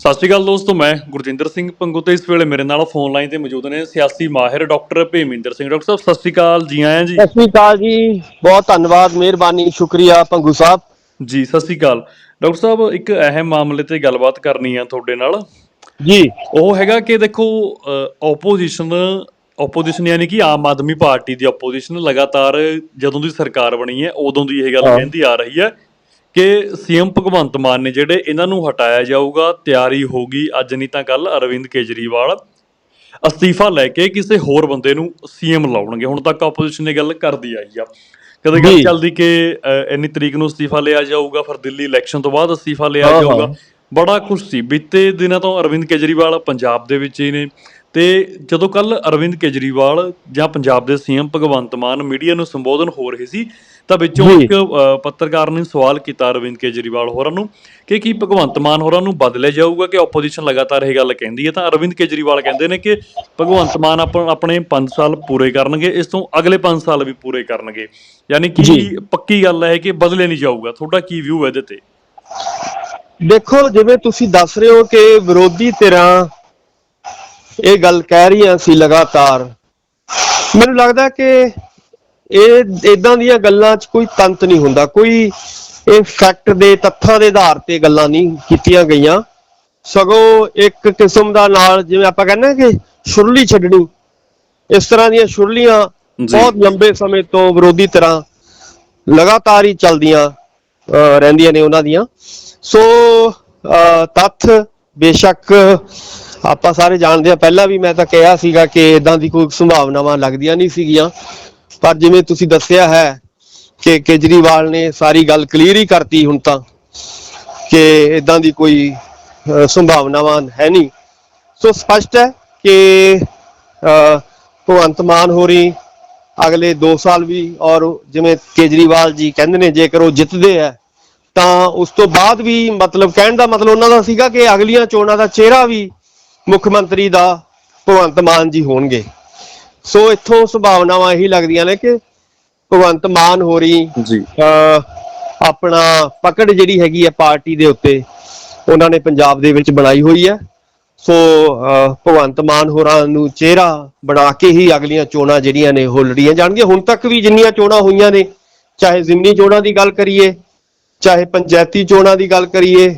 ਸਤਿ ਸ਼੍ਰੀ ਅਕਾਲ ਦੋਸਤੋ ਮੈਂ ਗੁਰਜਿੰਦਰ ਸਿੰਘ ਪੰਗੂ ਤੇ ਇਸ ਵੇਲੇ ਮੇਰੇ ਨਾਲ ਫੋਨ ਲਾਈਨ ਤੇ ਮੌਜੂਦ ਨੇ ਸਿਆਸੀ ਮਾਹਿਰ ਡਾਕਟਰ ਭੇਮਿੰਦਰ ਸਿੰਘ। ਡਾਕਟਰ ਸਾਹਿਬ ਸਤਿ ਸ਼੍ਰੀ ਅਕਾਲ ਜੀ ਆਇਆਂ ਜੀ। ਸਤਿ ਸ੍ਰੀ ਅਕਾਲ ਜੀ ਬਹੁਤ ਧੰਨਵਾਦ ਮਿਹਰਬਾਨੀ ਸ਼ੁਕਰੀਆ ਪੰਗੂ ਸਾਹਿਬ। ਜੀ ਸਤਿ ਸ਼੍ਰੀ ਅਕਾਲ। ਡਾਕਟਰ ਸਾਹਿਬ ਇੱਕ ਅਹਿਮ ਮਾਮਲੇ ਤੇ ਗੱਲਬਾਤ ਕਰਨੀ ਆ ਤੁਹਾਡੇ ਨਾਲ। ਜੀ। ਉਹ ਹੈਗਾ ਕਿ ਦੇਖੋ ਆਪੋਜੀਸ਼ਨ ਆਪੋਜੀਸ਼ਨ ਯਾਨੀ ਕਿ ਆਮ ਆਦਮੀ ਪਾਰਟੀ ਦੀ ਆਪੋਜੀਸ਼ਨ ਲਗਾਤਾਰ ਜਦੋਂ ਦੀ ਸਰਕਾਰ ਬਣੀ ਹੈ ਉਦੋਂ ਦੀ ਇਹ ਗੱਲ। ਕਹਿੰਦੀ ਆ ਰਹੀ ਹੈ ਕਿ ਸੀਐਮ ਭਗਵੰਤ ਮਾਨ ਨੇ ਜਿਹੜੇ ਇਹਨਾਂ ਨੂੰ ਹਟਾਇਆ ਜਾਊਗਾ ਤਿਆਰੀ ਹੋਗੀ ਅੱਜ ਨਹੀਂ ਤਾਂ ਕੱਲ ਅਰਵਿੰਦ ਕੇਜਰੀਵਾਲ ਅਸਤੀਫਾ ਲੈ ਕੇ ਕਿਸੇ ਹੋਰ ਬੰਦੇ ਨੂੰ ਸੀਐਮ ਲਾਉਣਗੇ। ਹੁਣ ਤੱਕ ਆਪੋਜੀਸ਼ਨ ਨੇ ਗੱਲ ਕਰਦੀ ਆਈ ਆ। ਕਦੇ ਗੱਲ। ਚੱਲਦੀ ਕਿ ਇੰਨੀ ਤਰੀਕ ਨੂੰ ਅਸਤੀਫਾ ਲਿਆ ਜਾਊਗਾ ਫਿਰ ਦਿੱਲੀ ਇਲੈਕਸ਼ਨ ਤੋਂ ਬਾਅਦ ਅਸਤੀਫਾ ਲਿਆ ਹਾਂ, ਹਾਂ। ਜਾਊਗਾ। ਬੜਾ ਕੁਝ ਸੀ। ਬੀਤੇ ਦਿਨਾਂ ਤੋਂ ਅਰਵਿੰਦ ਕੇਜਰੀਵਾਲ ਪੰਜਾਬ ਦੇ ਵਿੱਚ ਹੀ ਨੇ। ਤੇ ਜਦੋਂ ਕੱਲ ਅਰਵਿੰਦ ਕੇਜਰੀਵਾਲ ਜਾਂ ਪੰਜਾਬ ਦੇ ਸੀਐਮ ਭਗਵੰਤ ਮਾਨ ਮੀਡੀਆ ਨੂੰ ਸੰਬੋਧਨ ਹੋ ਰਹੇ ਸੀ ਤਾਂ ਵਿੱਚੋਂ ਜੀ। ਇੱਕ ਅ, ਪੱਤਰਕਾਰ ਨੇ ਸਵਾਲ ਕੀਤਾ ਅਰਵਿੰਦ ਕੇਜਰੀਵਾਲ ਹੋਰਾਂ ਨੂੰ ਕਿ ਕੀ ਭਗਵੰਤ ਮਾਨ ਹੋਰਾਂ ਨੂੰ ਬਦਲਿਆ ਜਾਊਗਾ ਕਿ ਆਪੋਜੀਸ਼ਨ ਲਗਾਤਾਰ ਇਹ ਗੱਲ ਕਹਿੰਦੀ ਹੈ ਤਾਂ ਅਰਵਿੰਦ ਕੇਜਰੀਵਾਲ ਕਹਿੰਦੇ ਨੇ ਕਿ ਭਗਵੰਤ ਮਾਨ ਆਪ- ਆਪਣੇ 5 ਸਾਲ ਪੂਰੇ ਕਰਨਗੇ ਇਸ ਤੋਂ ਅਗਲੇ 5 ਸਾਲ ਵੀ ਪੂਰੇ ਕਰਨਗੇ ਯਾਨੀ ਕਿ ਜੀ। ਪੱਕੀ ਗੱਲ ਹੈ ਕਿ ਬਦਲੇ ਨਹੀਂ ਜਾਊਗਾ ਤੁਹਾਡਾ ਕੀ ਵਿਊ ਹੈ ਇਹਦੇ ਤੇ ਦੇਖੋ ਜਿਵੇਂ ਤੁਸੀਂ ਦੱਸ ਰਹੇ ਹੋ ਕਿ ਵਿਰੋਧੀ ਧਿਰਾਂ ਇਹ ਗੱਲ ਕਹਿ ਰਹੀਆਂ ਸੀ ਲਗਾਤਾਰ ਮੈਨੂੰ ਲੱਗਦਾ ਕਿ ਇਹ ਇਦਾਂ ਦੀਆਂ ਗੱਲਾਂ 'ਚ ਕੋਈ ਤੰਤ ਨਹੀਂ ਹੁੰਦਾ। ਕੋਈ ਇਹ ਫੈਕਟ ਦੇ ਤੱਥਾਂ ਦੇ ਆਧਾਰ ਤੇ ਗੱਲਾਂ ਨਹੀਂ ਕੀਤੀਆਂ ਗਈਆਂ। ਸਗੋਂ ਇੱਕ ਕਿਸਮ ਦਾ ਨਾਲ ਜਿਵੇਂ ਆਪਾਂ ਕਹਿੰਦੇ ਕਿ ਸ਼ੁਰਲੀ ਛੱਡਣੀ। ਇਸ ਤਰ੍ਹਾਂ ਦੀਆਂ ਸ਼ੁਰਲੀਆਂ। ਬਹੁਤ ਲੰਬੇ ਸਮੇਂ ਤੋਂ ਵਿਰੋਧੀ ਧਿਰਾਂ ਲਗਾਤਾਰ ਹੀ ਚੱਲਦੀਆਂ ਰਹਿੰਦੀਆਂ ਨੇ ਉਹਨਾਂ ਦੀਆਂ। ਸੋ ਤੱਥ ਬੇਸ਼ੱਕ ਆਪਾਂ ਸਾਰੇ ਜਾਣਦੇ ਆ ਪਹਿਲਾਂ ਵੀ ਮੈਂ ਤਾਂ ਕਿਹਾ ਸੀਗਾ ਕਿ ਇਦਾਂ ਦੀ ਕੋਈ ਸੰਭਾਵਨਾਵਾਂ ਲੱਗਦੀਆਂ ਨਹੀਂ ਸੀਗੀਆਂ। ਪਰ ਜਿਵੇਂ ਤੁਸੀਂ ਦੱਸਿਆ ਹੈ ਕਿ ਕੇਜਰੀਵਾਲ ਨੇ ਸਾਰੀ ਗੱਲ ਕਲੀਅਰ ਹੀ ਕਰਤੀ ਹੁਣ ਤਾਂ ਕਿ ਇਦਾਂ ਦੀ ਕੋਈ ਸੰਭਾਵਨਾਵਾਂ ਹੈ ਨਹੀਂ। ਸੋ ਸਪਸ਼ਟ ਹੈ ਕਿ ਭਗਵੰਤ ਮਾਨ ਹੋਰੀ ਅਗਲੇ 2 ਸਾਲ ਵੀ ਔਰ ਜਿਵੇਂ ਕੇਜਰੀਵਾਲ ਜੀ ਕਹਿੰਦੇ ਨੇ ਜੇਕਰ ਉਹ ਜਿੱਤਦੇ ਆ ਤਾਂ ਉਸ ਤੋਂ ਬਾਅਦ ਵੀ ਮਤਲਬ ਕਹਿਣ ਦਾ ਮਤਲਬ ਉਹਨਾਂ ਦਾ ਸੀਗਾ ਕਿ ਅਗਲੀਆਂ ਚੋਣਾਂ ਦਾ ਚਿਹਰਾ ਵੀ ਮੁੱਖ ਮੰਤਰੀ ਦਾ ਭਗਵੰਤ ਮਾਨ ਜੀ ਹੋਣਗੇ। ਸੋ ਇੱਥੋਂ ਸੰਭਾਵਨਾਵਾਂ ਇਹੀ ਲੱਗਦੀਆਂ ਨੇ ਕਿ ਭਗਵੰਤ ਮਾਨ ਹੋਰੀ ਜੀ। ਅਹ ਆਪਣਾ ਪਕੜ ਜਿਹੜੀ ਹੈਗੀ ਹੈ ਪਾਰਟੀ ਦੇ ਉੱਤੇ ਉਹਨਾਂ ਨੇ ਪੰਜਾਬ ਦੇ ਵਿੱਚ ਬਣਾਈ ਹੋਈ ਹੈ। ਸੋ ਭਗਵੰਤ ਮਾਨ ਹੋਰਾਂ ਨੂੰ ਚਿਹਰਾ ਬਣਾ ਕੇ ਹੀ ਅਗਲੀਆਂ ਚੋਣਾਂ ਜਿਹੜੀਆਂ ਨੇ ਉਹ ਲੜੀਆਂ ਜਾਣਗੀਆਂ। ਹੁਣ ਤੱਕ ਵੀ ਜਿੰਨੀਆਂ ਚੋਣਾਂ ਹੋਈਆਂ ਨੇ ਚਾਹੇ ਜ਼ਿਮਨੀ ਚੋਣਾਂ ਦੀ ਗੱਲ ਕਰੀਏ ਚਾਹੇ ਪੰਚਾਇਤੀ ਚੋਣਾਂ ਦੀ ਗੱਲ ਕਰੀਏ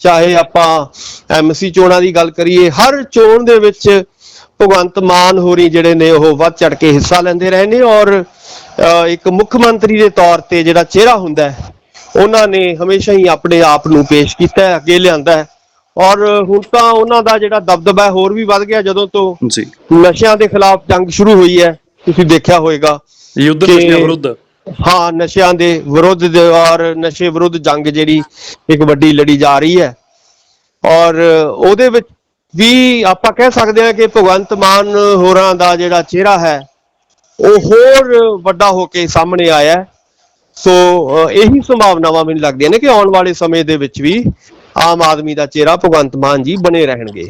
ਚਾਹੇ ਆਪਾਂ ਐਮਸੀ ਚੋਣਾਂ ਦੀ ਗੱਲ ਕਰੀਏ ਹਰ ਚੋਣ ਦੇ ਵਿੱਚ ਭਗਵੰਤ ਮਾਨ ਹੋਰੀ ਜਿਹੜੇ ਨੇ ਉਹ ਵੱਧ ਚੜ ਕੇ ਹਿੱਸਾ ਲੈਂਦੇ ਰਹੇ ਨੇ ਔਰ ਇੱਕ ਮੁੱਖ ਮੰਤਰੀ ਦੇ ਤੌਰ ਤੇ ਜਿਹੜਾ ਚਿਹਰਾ ਹੁੰਦਾ ਹੈ ਉਹਨਾਂ ਨੇ ਹਮੇਸ਼ਾ ਹੀ ਆਪਣੇ ਆਪ ਨੂੰ ਪੇਸ਼ ਕੀਤਾ ਹੈ ਅੱਗੇ ਲਿਆਂਦਾ ਹੈ। ਔਰ ਹੁਣ ਤਾਂ ਉਹਨਾਂ ਦਾ ਜਿਹੜਾ ਦਬਦਬਾ ਹੋਰ ਵੀ ਵੱਧ ਗਿਆ ਜਦੋਂ ਤੋਂ ਜੀ। ਨਸ਼ਿਆਂ ਦੇ ਖਿਲਾਫ ਜੰਗ ਸ਼ੁਰੂ ਹੋਈ ਹੈ ਤੁਸੀਂ ਦੇਖਿਆ ਹੋਵੇਗਾ ਯੁੱਧ ਨਸ਼ਿਆਂ ਵਿਰੁੱਧ। ਹਾਂ ਨਸ਼ਿਆਂ ਦੇ ਵਿਰੁੱਧ ਦੇ ਔਰ ਨਸ਼ੇ ਵਿਰੁੱਧ ਜੰਗ ਜਿਹੜੀ ਇੱਕ ਵੱਡੀ ਲੜੀ ਜਾ ਰਹੀ ਹੈ। ਔਰ ਉਹਦੇ ਵਿੱਚ ਵੀ ਆਪਾਂ ਕਹਿ ਸਕਦੇ ਹਾਂ ਕਿ ਭਗਵੰਤ ਮਾਨ ਹੋਰਾਂ ਦਾ ਜਿਹੜਾ ਚਿਹਰਾ ਹੈ ਉਹ ਹੋਰ ਵੱਡਾ ਹੋ ਕੇ ਸਾਹਮਣੇ ਆਇਆ। ਸੋ ਇਹੀ ਸੰਭਾਵਨਾਵਾਂ ਮੈਨੂੰ ਲੱਗਦੀਆਂ ਨੇ ਕਿ ਆਉਣ ਵਾਲੇ ਸਮੇਂ ਦੇ ਵਿੱਚ ਵੀ ਆਮ ਆਦਮੀ ਦਾ ਚਿਹਰਾ ਭਗਵੰਤ ਮਾਨ ਜੀ ਬਣੇ ਰਹਿਣਗੇ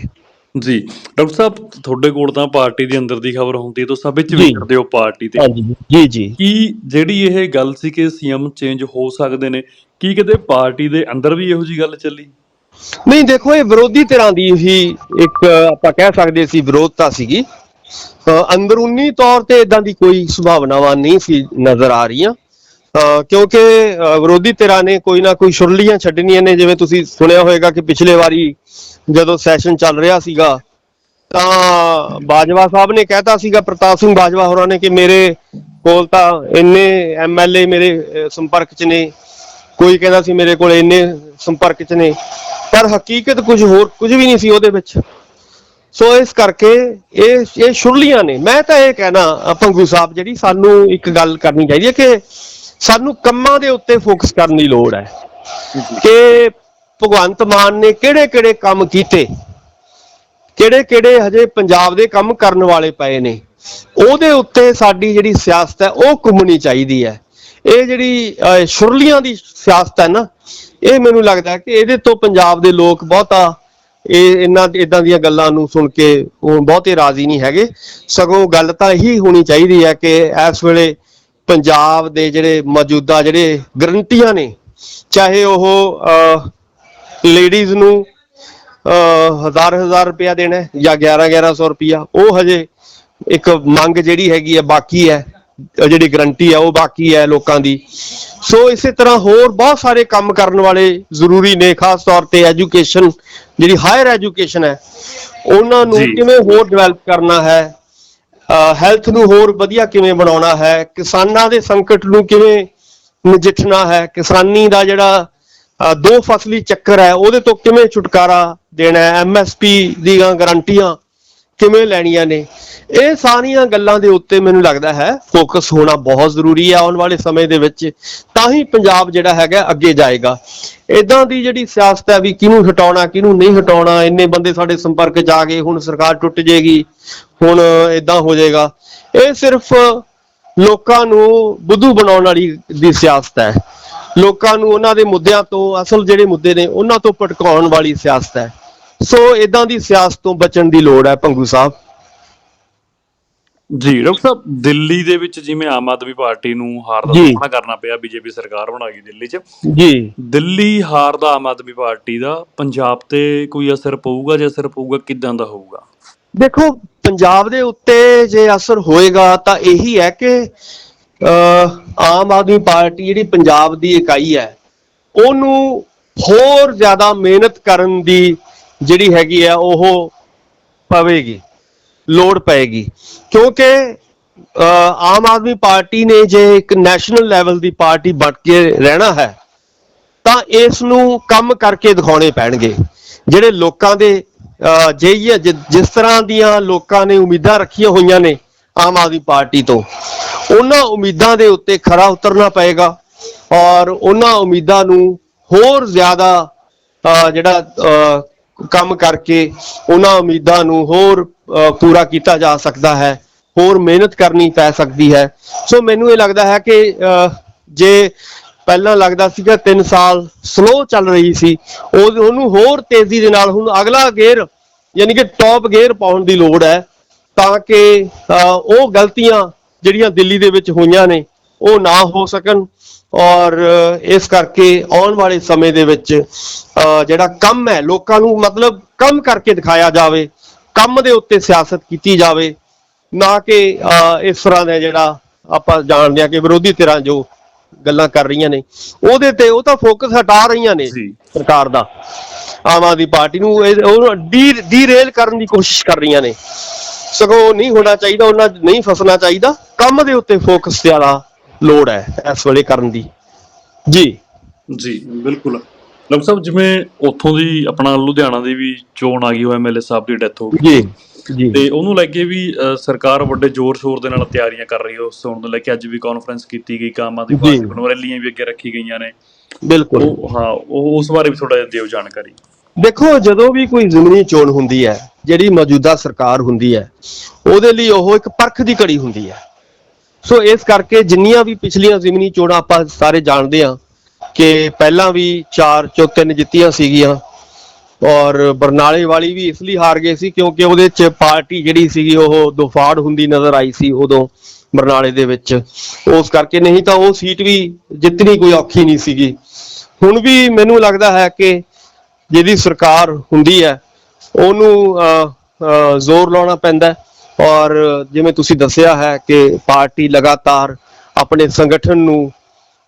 ਜੀ ਡਾਕਟਰ ਸਾਹਿਬ ਤੁਹਾਡੇ ਕੋਲ ਤਾਂ ਪਾਰਟੀ ਦੇ ਅੰਦਰ ਦੀ ਖਬਰ ਹੁੰਦੀ ਹੈ ਤੁਸੀਂ ਸਭ ਵਿੱਚ। ਵਿਚਰਦੇ ਹੋ ਪਾਰਟੀ ਤੇ ਜੀ ਜੀ ਕੀ ਜਿਹੜੀ ਇਹ ਗੱਲ ਸੀ ਕਿ ਸੀਐਮ ਚੇਂਜ ਹੋ ਸਕਦੇ ਨੇ ਕੀ ਕਿਤੇ ਪਾਰਟੀ ਦੇ ਅੰਦਰ ਵੀ ਇਹੋ ਜੀ ਗੱਲ ਚੱਲੀ ਨਹੀਂ, ਦੇਖੋ, ਇਹ ਵਿਰੋਧੀ ਧਿਰਾਂ ਦੀ ਹੀ ਇੱਕ, ਆਪਾਂ ਕਹਿ ਸਕਦੇ ਸੀ, ਵਿਰੋਧਤਾ ਸੀਗੀ। ਅੰਦਰੂਨੀ ਤੌਰ ਤੇ ਇਦਾਂ ਦੀ ਕੋਈ ਸੰਭਾਵਨਾਵਾਂ ਨਹੀਂ ਸੀ ਨਜ਼ਰ ਆ ਰਹੀਆਂ। ਕਿਉਂਕਿ ਵਿਰੋਧੀ ਧਿਰਾਂ ਨੇ ਕੋਈ ਨਾ ਕੋਈ ਸ਼ੁਰਲੀਆਂ ਛੱਡਣੀਆਂ ਨੇ। ਜਿਵੇਂ ਤੁਸੀਂ ਸੁਣਿਆ ਹੋਵੇਗਾ ਕਿ ਪਿਛਲੇ ਵਾਰੀ ਜਦੋਂ ਸੈਸ਼ਨ ਚੱਲ ਰਿਹਾ ਸੀਗਾ, ਤਾਂ ਬਾਜਵਾ ਸਾਹਿਬ ਨੇ ਕਹਿਤਾ ਸੀਗਾ, ਪ੍ਰਤਾਪ ਸਿੰਘ ਬਾਜਵਾ ਹੋਰਾਂ ਨੇ ਕਿ ਮੇਰੇ ਕੋਲ ਤਾਂ ਇੰਨੇ ਐਮਐਲਏ ਮੇਰੇ ਸੰਪਰਕ 'ਚ ਨੇ। ਕੋਈ ਕਹਿੰਦਾ ਸੀ ਮੇਰੇ ਕੋਲ ਇੰਨੇ ਸੰਪਰਕ 'ਚ ਨੇ। ਪਰ ਹਕੀਕਤ ਕੁਝ ਹੋਰ, ਕੁਝ ਵੀ ਨਹੀਂ ਸੀ ਉਹਦੇ ਵਿੱਚ। ਸੋ ਇਸ ਕਰਕੇ ਇਹ ਇਹ ਸ਼ੁਰਲੀਆਂ ਨੇ। ਮੈਂ ਤਾਂ ਇਹ ਕਹਿਣਾ ਭੰਗੂ ਸਾਹਿਬ, ਜਿਹੜੀ ਸਾਨੂੰ ਇੱਕ ਗੱਲ ਕਰਨੀ ਚਾਹੀਦੀ ਹੈ ਕਿ ਸਾਨੂੰ ਕੰਮਾਂ ਦੇ ਉੱਤੇ ਫੋਕਸ ਕਰਨ ਦੀ ਲੋੜ ਹੈ ਕਿ ਭਗਵੰਤ ਮਾਨ ਨੇ ਕਿਹੜੇ ਕਿਹੜੇ ਕੰਮ ਕੀਤੇ ਕਿਹੜੇ ਕਿਹੜੇ ਹਜੇ ਪੰਜਾਬ ਦੇ ਕੰਮ ਕਰਨ ਵਾਲੇ ਪਏ ਨੇ। ਉਹਦੇ ਉੱਤੇ ਸਾਡੀ ਜਿਹੜੀ ਸਿਆਸਤ ਹੈ, ਉਹ ਘੁੰਮਣੀ ਚਾਹੀਦੀ ਹੈ। ਇਹ ਜਿਹੜੀ ਸ਼ੁਰਲੀਆਂ ਦੀ ਸਿਆਸਤ ਹੈ ਨਾ, ਇਹ ਮੈਨੂੰ ਲੱਗਦਾ ਕਿ ਇਹਦੇ ਤੋਂ ਪੰਜਾਬ ਦੇ ਲੋਕ ਬਹੁਤਾ ਇਹ ਇਹਨਾਂ ਇਦਾਂ ਦੀਆਂ ਗੱਲਾਂ ਨੂੰ ਸੁਣ ਕੇ ਉਹ ਬਹੁਤੇ ਰਾਜ਼ੀ ਨਹੀਂ ਹੈਗੇ। ਸਗੋਂ ਗੱਲ ਤਾਂ ਇਹੀ ਹੋਣੀ ਚਾਹੀਦੀ ਹੈ ਕਿ ਇਸ ਵੇਲੇ ਪੰਜਾਬ ਦੇ ਜਿਹੜੇ ਮੌਜੂਦਾ ਜਿਹੜੇ ਗਰੰਟੀਆਂ ਨੇ, ਚਾਹੇ ਉਹ ਲੇਡੀਜ਼ ਨੂੰ, ਅਹ, ਹਜ਼ਾਰ ਹਜ਼ਾਰ ਰੁਪਇਆ ਦੇਣਾ ਹੈ ਜਾਂ 11 1100 ਰੁਪਇਆ, ਉਹ ਹਜੇ ਇੱਕ ਮੰਗ ਜਿਹੜੀ ਹੈਗੀ ਹੈ, ਬਾਕੀ ਹੈ। ਜਿਹੜੀ ਗਰੰਟੀ ਹੈ ਉਹ ਬਾਕੀ ਹੈ ਲੋਕਾਂ ਦੀ। ਸੋ ਇਸੇ ਤਰ੍ਹਾਂ ਹੋਰ ਬਹੁਤ ਸਾਰੇ ਕੰਮ ਕਰਨ ਵਾਲੇ ਜ਼ਰੂਰੀ ਨੇ ਖਾਸ ਤੌਰ ਤੇ ਐਜੂਕੇਸ਼ਨ ਜਿਹੜੀ ਹਾਇਰ ਐਜੂਕੇਸ਼ਨ ਹੈ। ਉਹਨਾਂ ਨੂੰ। ਕਿਵੇਂ ਹੋਰ ਡਿਵੈਲਪ ਕਰਨਾ ਹੈ? ਹੈਲਥ ਨੂੰ ਹੋਰ ਵਧੀਆ ਕਿਵੇਂ ਬਣਾਉਣਾ ਹੈ? ਕਿਸਾਨਾਂ ਦੇ ਸੰਕਟ ਨੂੰ ਕਿਵੇਂ ਨਜਿੱਠਣਾ ਹੈ? ਕਿਸਾਨੀ ਦਾ ਜਿਹੜਾ ਦੋ ਫਸਲੀ ਚੱਕਰ ਹੈ ਉਹਦੇ ਤੋਂ ਕਿਵੇਂ ਛੁਟਕਾਰਾ ਦੇਣਾ ਹੈ? ਐਮਐਸਪੀ ਦੀਆਂ ਗਾਰੰਟੀਆਂ ਕਿਵੇਂ ਲੈਣੀਆਂ ਨੇ? ਇਹ ਸਾਰੀਆਂ ਗੱਲਾਂ ਦੇ ਉੱਤੇ ਮੈਨੂੰ ਲੱਗਦਾ ਹੈ ਫੋਕਸ ਹੋਣਾ ਬਹੁਤ ਜ਼ਰੂਰੀ ਹੈ ਆਉਣ ਵਾਲੇ ਸਮੇਂ ਦੇ ਵਿੱਚ। ਤਾਂ ਹੀ ਪੰਜਾਬ ਜਿਹੜਾ ਹੈਗਾ ਅੱਗੇ ਜਾਏਗਾ। ਇਦਾਂ ਦੀ ਜਿਹੜੀ ਸਿਆਸਤ ਹੈ ਵੀ ਕਿਹਨੂੰ ਹਟਾਉਣਾ, ਕਿਹਨੂੰ ਨਹੀਂ ਹਟਾਉਣਾ, ਇੰਨੇ ਬੰਦੇ ਸਾਡੇ ਸੰਪਰਕ 'ਚ ਆ ਗਏ, ਹੁਣ ਸਰਕਾਰ ਟੁੱਟ ਜਾਏਗੀ ਹੁਣ ਇਦਾਂ ਹੋ ਜਾਏਗਾ ਇਹ ਸਿਰਫ ਲੋਕਾਂ ਨੂੰ ਬੁੱਧੂ ਬਣਾਉਣ ਵਾਲੀ ਦੀ ਸਿਆਸਤ ਹੈ। ਲੋਕਾਂ ਨੂੰ ਉਹਨਾਂ ਦੇ ਮੁੱਦਿਆਂ ਤੋਂ, ਅਸਲ ਜਿਹੜੇ ਮੁੱਦੇ ਨੇ, ਉਹਨਾਂ ਤੋਂ ਭਟਕਾਉਣ ਵਾਲੀ ਸਿਆਸਤ ਹੈ। ਸੋ ਇਦਾਂ ਦੀ ਸਿਆਸਤ ਤੋਂ ਬਚਣ ਦੀ ਲੋੜ ਹੈ ਭੰਗੂ ਸਾਹਿਬ। ਜੀ ਡਾਕਟਰ ਸਾਹਿਬ ਦਿੱਲੀ ਦੇ ਵਿੱਚ ਜਿਵੇਂ ਆਮ ਆਦਮੀ ਪਾਰਟੀ ਨੂੰ ਹਾਰ ਦਾ। ਸਾਹਮਣਾ ਕਰਨਾ ਪਿਆ ਬੀਜੇਪੀ ਸਰਕਾਰ ਬਣਾ ਗਈ ਦਿੱਲੀ 'ਚ। ਜੀ। ਦਿੱਲੀ ਹਾਰ ਦਾ ਆਮ ਆਦਮੀ ਪਾਰਟੀ ਦਾ ਪੰਜਾਬ ਤੇ ਕੋਈ ਅਸਰ ਪਊਗਾ ਜੇ ਅਸਰ ਪਊਗਾ ਕਿਦਾਂ ਦਾ ਹੋਊਗਾ? ਦੇਖੋ ਪੰਜਾਬ ਦੇ ਉੱਤੇ ਜੇ ਅਸਰ ਹੋਏਗਾ ਤਾਂ ਇਹੀ ਹੈ ਕਿ ਆਮ ਆਦਮੀ ਪਾਰਟੀ ਜਿਹੜੀ ਪੰਜਾਬ ਦੀ ਇਕਾਈ ਹੈ ਉਹਨੂੰ ਹੋਰ ਜ਼ਿਆਦਾ ਮਿਹਨਤ ਕਰਨ ਦੀ ਜਿਹੜੀ ਹੈਗੀ ਆ ਉਹ ਪਵੇਗੀ ਲੋੜ ਪਏਗੀ। ਕਿਉਂਕਿ ਆਮ ਆਦਮੀ ਪਾਰਟੀ ਨੇ ਜੇ ਇੱਕ ਨੈਸ਼ਨਲ ਲੈਵਲ ਦੀ ਪਾਰਟੀ ਬਣ ਕੇ ਰਹਿਣਾ ਹੈ ਤਾਂ ਇਸ ਨੂੰ ਕੰਮ ਕਰਕੇ ਦਿਖਾਉਣੇ ਪੈਣਗੇ। ਜਿਹੜੇ ਲੋਕਾਂ ਦੇ ਅਹ, ਜੇ ਜਿਸ ਤਰ੍ਹਾਂ ਦੀਆਂ ਲੋਕਾਂ ਨੇ ਉਮੀਦਾਂ ਰੱਖੀਆਂ ਹੋਈਆਂ ਨੇ ਆਮ ਆਦਮੀ ਪਾਰਟੀ ਤੋਂ ਉਹਨਾਂ ਉਮੀਦਾਂ ਦੇ ਉੱਤੇ ਖਰਾ ਉਤਰਨਾ ਪਏਗਾ ਔਰ ਉਹਨਾਂ ਉਮੀਦਾਂ ਨੂੰ ਹੋਰ ਜ਼ਿਆਦਾ ਜਿਹੜਾ ਕੰਮ ਕਰਕੇ ਉਹਨਾਂ ਉਮੀਦਾਂ ਨੂੰ ਹੋਰ ਪੂਰਾ ਕੀਤਾ ਜਾ ਸਕਦਾ ਹੈ ਹੋਰ ਮਿਹਨਤ ਕਰਨੀ ਪੈ ਸਕਦੀ ਹੈ। ਸੋ ਮੈਨੂੰ ਇਹ ਲੱਗਦਾ ਹੈ ਕਿ ਜੇ ਪਹਿਲਾਂ ਲੱਗਦਾ ਸੀਗਾ 3 ਸਾਲ ਸਲੋ ਚੱਲ ਰਹੀ ਸੀ ਉਹ ਉਹਨੂੰ ਹੋਰ ਤੇਜ਼ੀ ਦੇ ਨਾਲ ਹੁਣ ਅਗਲਾ ਗੇਅਰ ਯਾਨੀ ਕਿ ਟੌਪ ਗੇਅਰ ਪਾਉਣ ਦੀ ਲੋੜ ਹੈ ਤਾਂ ਕਿ ਅਹ, ਉਹ ਗਲਤੀਆਂ ਜਿਹੜੀਆਂ ਦਿੱਲੀ ਦੇ ਵਿੱਚ ਹੋਈਆਂ ਨੇ ਉਹ ਨਾ ਹੋ ਸਕਣ। ਔਰ ਇਸ ਕਰਕੇ ਆਉਣ ਵਾਲੇ ਸਮੇਂ ਦੇ ਵਿੱਚ ਜਿਹੜਾ ਕੰਮ ਹੈ ਲੋਕਾਂ ਨੂੰ ਮਤਲਬ ਕੰਮ ਕਰਕੇ ਦਿਖਾਇਆ ਜਾਵੇ ਕੰਮ ਦੇ ਉੱਤੇ ਸਿਆਸਤ ਕੀਤੀ ਜਾਵੇ ਨਾ ਕਿ ਇਸ ਤਰ੍ਹਾਂ ਦਾ ਜਿਹੜਾ ਆਪਾਂ ਜਾਣਦੇ ਹਾਂ ਕਿ ਵਿਰੋਧੀ ਧਿਰਾਂ ਜੋ ਗੱਲਾਂ ਕਰ ਰਹੀਆਂ ਨੇ ਉਹਦੇ ਤੇ ਉਹ ਤਾਂ ਫੋਕਸ ਹਟਾ ਰਹੀਆਂ ਨੇ। ਸਰਕਾਰ ਦਾ ਆਮ ਆਦਮੀ ਪਾਰਟੀ ਨੂੰ ਡੀ ਡੀਰੇਲ ਕਰਨ ਦੀ ਕੋਸ਼ਿਸ਼ ਕਰ ਰਹੀਆਂ ਨੇ ਸਗੋਂ ਨਹੀਂ ਹੋਣਾ ਚਾਹੀਦਾ ਉਹਨਾਂ ਨਹੀਂ ਫਸਣਾ ਚਾਹੀਦਾ ਕੰਮ ਦੇ ਉੱਤੇ ਫੋਕਸ ਜ਼ਿਆਦਾ ਲੋੜ ਹੈ ਇਸ ਵੇਲੇ ਕਰਨ ਦੀ। ਜੀ। ਜੀ ਬਿਲਕੁਲ। ਡਾਕਟਰ ਸਾਹਿਬ ਜਿਵੇਂ ਉੱਥੋਂ ਦੀ ਆਪਣਾ ਲੁਧਿਆਣਾ ਦੀ ਵੀ ਚੋਣ ਆ ਗਈ ਉਹ ਐਮਐਲਏ ਸਾਹਿਬ ਦੀ ਡੈਥ ਹੋ ਗਈ। ਜੀ ਜੀ। ਤੇ ਉਹਨੂੰ ਲੈ ਕੇ ਵੀ ਸਰਕਾਰ ਵੱਡੇ ਜ਼ੋਰ ਸ਼ੋਰ ਦੇ ਨਾਲ ਤਿਆਰੀਆਂ ਕਰ ਰਹੀ ਹੈ। ਉਸ ਚੋਣ ਨੂੰ ਲੈ ਕੇ ਅੱਜ ਵੀ ਕਾਨਫਰੰਸ ਕੀਤੀ ਗਈ ਕੰਮ ਜੀ। ਪਾਰਟੀ ਵੱਲੋਂ ਰੈਲੀਆਂ ਵੀ ਅੱਗੇ ਰੱਖੀ ਗਈਆਂ ਨੇ। ਬਿਲਕੁਲ। ਹਾਂ ਉਹ ਉਸ ਬਾਰੇ ਵੀ ਥੋੜਾ ਜਿਹਾ ਦਿਓ ਜਾਣਕਾਰੀ। ਦੇਖੋ ਜਦੋਂ ਵੀ ਕੋਈ ਜ਼ਮੀਨੀ ਚੋਣ ਹੁੰਦੀ ਹੈ ਜਿਹੜੀ ਮੌਜੂਦਾ ਸਰਕਾਰ ਹੁੰਦੀ ਹੈ ਉਹਦੇ ਲਈ ਉਹ ਇੱਕ ਪਰਖ ਦੀ ਘੜੀ ਹੁੰਦੀ ਹੈ। ਸੋ ਇਸ ਕਰਕੇ ਜਿੰਨੀਆਂ ਵੀ ਪਿਛਲੀਆਂ ਜ਼ਮੀਨੀ ਚੋਣਾਂ ਆਪਾਂ ਸਾਰੇ ਜਾਣਦੇ ਹਾਂ ਕਿ ਪਹਿਲਾਂ ਵੀ 4 ਚੋਂ 3 ਜਿੱਤੀਆਂ ਸੀਗੀਆਂ ਔਰ ਬਰਨਾਲੇ ਵਾਲੀ ਵੀ ਇਸ ਲਈ ਹਾਰ ਗਏ ਸੀ ਕਿਉਂਕਿ ਉਹਦੇ ਚ ਪਾਰਟੀ ਜਿਹੜੀ ਸੀਗੀ ਉਹ ਦੁਫਾੜ ਹੁੰਦੀ ਨਜ਼ਰ ਆਈ ਸੀ ਉਦੋਂ ਬਰਨਾਲੇ ਦੇ ਵਿੱਚ। ਉਸ ਕਰਕੇ ਨਹੀਂ ਤਾਂ ਉਹ ਸੀਟ ਵੀ ਜਿੱਤਣੀ ਕੋਈ ਔਖੀ ਨਹੀਂ ਸੀਗੀ। ਹੁਣ ਵੀ ਮੈਨੂੰ ਲੱਗਦਾ ਹੈ ਕਿ ਜਿਹਦੀ ਸਰਕਾਰ ਹੁੰਦੀ ਹੈ ਉਹਨੂੰ ਅਹ, ਜ਼ੋਰ ਲਾਉਣਾ ਪੈਂਦਾ ਔਰ ਜਿਵੇਂ ਤੁਸੀਂ ਦੱਸਿਆ ਹੈ ਕਿ ਪਾਰਟੀ ਲਗਾਤਾਰ ਆਪਣੇ ਸੰਗਠਨ ਨੂੰ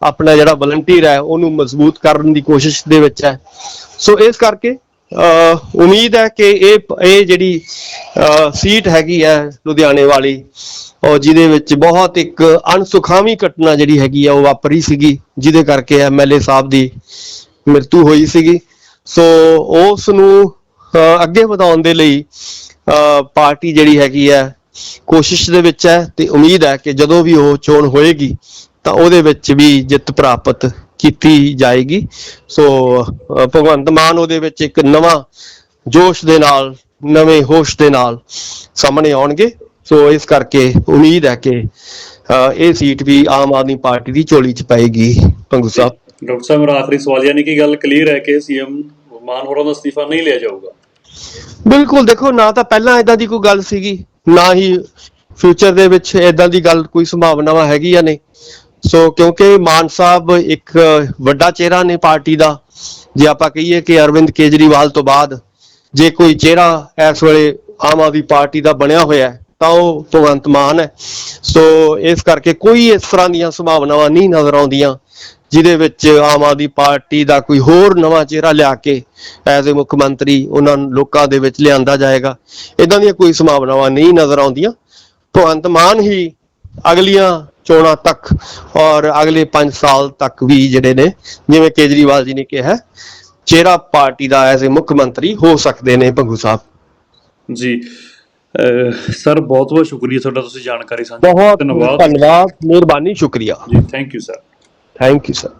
ਆਪਣਾ ਜਿਹੜਾ ਵਲੰਟੀਅਰ ਹੈ ਉਹਨੂੰ ਮਜ਼ਬੂਤ ਕਰਨ ਦੀ ਕੋਸ਼ਿਸ਼ ਦੇ ਵਿੱਚ ਹੈ। ਸੋ ਇਸ ਕਰਕੇ ਉਮੀਦ ਹੈ ਕਿ ਇਹ ਇਹ ਜਿਹੜੀ ਸੀਟ ਹੈਗੀ ਹੈ ਲੁਧਿਆਣੇ ਵਾਲੀ ਔਰ ਜਿਹਦੇ ਵਿੱਚ ਬਹੁਤ ਇੱਕ ਅਣਸੁਖਾਵੀ ਘਟਨਾ ਜਿਹੜੀ ਹੈਗੀ ਆ ਉਹ ਵਾਪਰੀ ਸੀਗੀ ਜਿਹਦੇ ਕਰਕੇ ਐਮਐਲਏ ਸਾਹਿਬ ਦੀ ਮ੍ਰਿਤੂ ਹੋਈ ਸੀਗੀ। ਸੋ ਉਸ ਨੂੰ ਅਹ, ਅੱਗੇ ਵਧਾਉਣ ਦੇ ਲਈ ਪਾਰਟੀ ਜਿਹੜੀ ਹੈਗੀ ਹੈ, ਕੋਸ਼ਿਸ਼ ਦੇ ਵਿੱਚ ਹੈ ਤੇ ਉਮੀਦ ਹੈ ਕਿ ਜਦੋਂ ਵੀ ਉਹ ਚੋਣ ਹੋਏਗੀ, ਤਾਂ ਉਹਦੇ ਵਿੱਚ ਵੀ ਜਿੱਤ ਪ੍ਰਾਪਤ ਕੀਤੀ ਜਾਏਗੀ। ਸੋ ਭਗਵੰਤ ਮਾਨ ਉਹਦੇ ਵਿੱਚ ਇੱਕ ਨਵਾਂ ਜੋਸ਼ ਦੇ ਨਾਲ, ਨਵੇਂ ਹੋਸ਼ ਦੇ ਨਾਲ ਸਾਹਮਣੇ ਆਉਣਗੇ। ਸੋ ਇਸ ਕਰਕੇ ਉਮੀਦ ਹੈ ਕਿ ਇਹ ਸੀਟ ਵੀ ਆਮ ਆਦਮੀ ਪਾਰਟੀ ਦੀ ਝੋਲੀ 'ਚ ਪਾਏਗੀ। ਪੰਗੂ ਸਾਹਿਬ। ਡਾਕਟਰ ਸਾਹਿਬ ਮੇਰਾ ਆਖਰੀ ਸਵਾਲ ਯਾਨੀ ਕਿ ਗੱਲ ਕਲੀਅਰ ਹੈ ਕਿ ਸੀਐਮ ਮਾਨ ਹੋਰਾਂ ਦਾ ਅਸਤੀਫਾ ਨਹੀਂ ਲਿਆ ਜਾਊਗਾ। ਬਿਲਕੁਲ, ਦੇਖੋ, ਨਾ ਤਾਂ ਪਹਿਲਾਂ ਇਦਾਂ ਦੀ ਕੋਈ ਗੱਲ ਸੀਗੀ, ਨਾ ਹੀ ਫਿਊਚਰ ਦੇ ਵਿੱਚ ਇਦਾਂ ਦੀ ਗੱਲ ਕੋਈ ਸੰਭਾਵਨਾਵਾਂ ਹੈਗੀਆਂ ਨੇ। ਸੋ ਕਿਉਂਕਿ ਮਾਨ ਸਾਹਿਬ ਇੱਕ ਵੱਡਾ ਚਿਹਰਾ ਨੇ ਪਾਰਟੀ ਦਾ, ਜੇ ਆਪਾਂ ਕਹੀਏ ਕਿ ਅਰਵਿੰਦ ਕੇਜਰੀਵਾਲ ਤੋਂ ਬਾਅਦ ਜੇ ਕੋਈ ਚਿਹਰਾ ਇਸ ਵੇਲੇ ਆਮ ਆਦਮੀ ਪਾਰਟੀ ਦਾ ਬਣਿਆ ਹੋਇਆ ਹੈ, ਤਾਂ ਉਹ ਭਗਵੰਤ ਮਾਨ ਹੈ। ਸੋ ਇਸ ਕਰਕੇ ਕੋਈ ਇਸ ਤਰ੍ਹਾਂ ਦੀਆਂ ਸੰਭਾਵਨਾਵਾਂ ਨਹੀਂ ਨਜ਼ਰ ਆਉਂਦੀਆਂ। ਜਿਹਦੇ ਵਿੱਚ ਆਮ ਆਦਮੀ ਪਾਰਟੀ ਦਾ ਕੋਈ ਹੋਰ ਨਵਾਂ ਚਿਹਰਾ ਲਿਆ ਕੇ ਐਜ਼ ਏ ਮੁੱਖ ਮੰਤਰੀ ਉਹਨਾਂ ਲੋਕਾਂ ਦੇ ਵਿੱਚ ਲਿਆਂਦਾ ਜਾਏਗਾ। ਇਦਾਂ ਦੀਆਂ ਕੋਈ ਸੰਭਾਵਨਾਵਾਂ ਨਹੀਂ ਨਜ਼ਰ ਆਉਂਦੀਆਂ। ਭਗਵੰਤ ਮਾਨ ਹੀ ਅਗਲੀਆਂ ਚੋਣਾਂ ਤੱਕ ਔਰ ਅਗਲੇ 5 ਸਾਲ ਤੱਕ ਵੀ ਜਿਹੜੇ ਨੇ ਜਿਵੇਂ ਕੇਜਰੀਵਾਲ ਜੀ ਨੇ ਕਿਹਾ ਚਿਹਰਾ ਪਾਰਟੀ ਦਾ ਐਜ਼ ਏ ਮੁੱਖ ਮੰਤਰੀ ਹੋ ਸਕਦੇ ਨੇ ਭੰਗੂ ਸਾਹਿਬ। ਜੀ ਸਰ ਬਹੁਤ ਬਹੁਤ ਸ਼ੁਕਰੀਆ ਤੁਹਾਡਾ ਤੁਸੀਂ ਜਾਣਕਾਰੀ ਸਾਂਝੀ ਬਹੁਤ ਧੰਨਵਾਦ ਧੰਨਵਾਦ ਮਿਹਰਬਾਨੀ ਸ਼ੁਕਰੀਆ। ਜੀ thank you sir thank you sir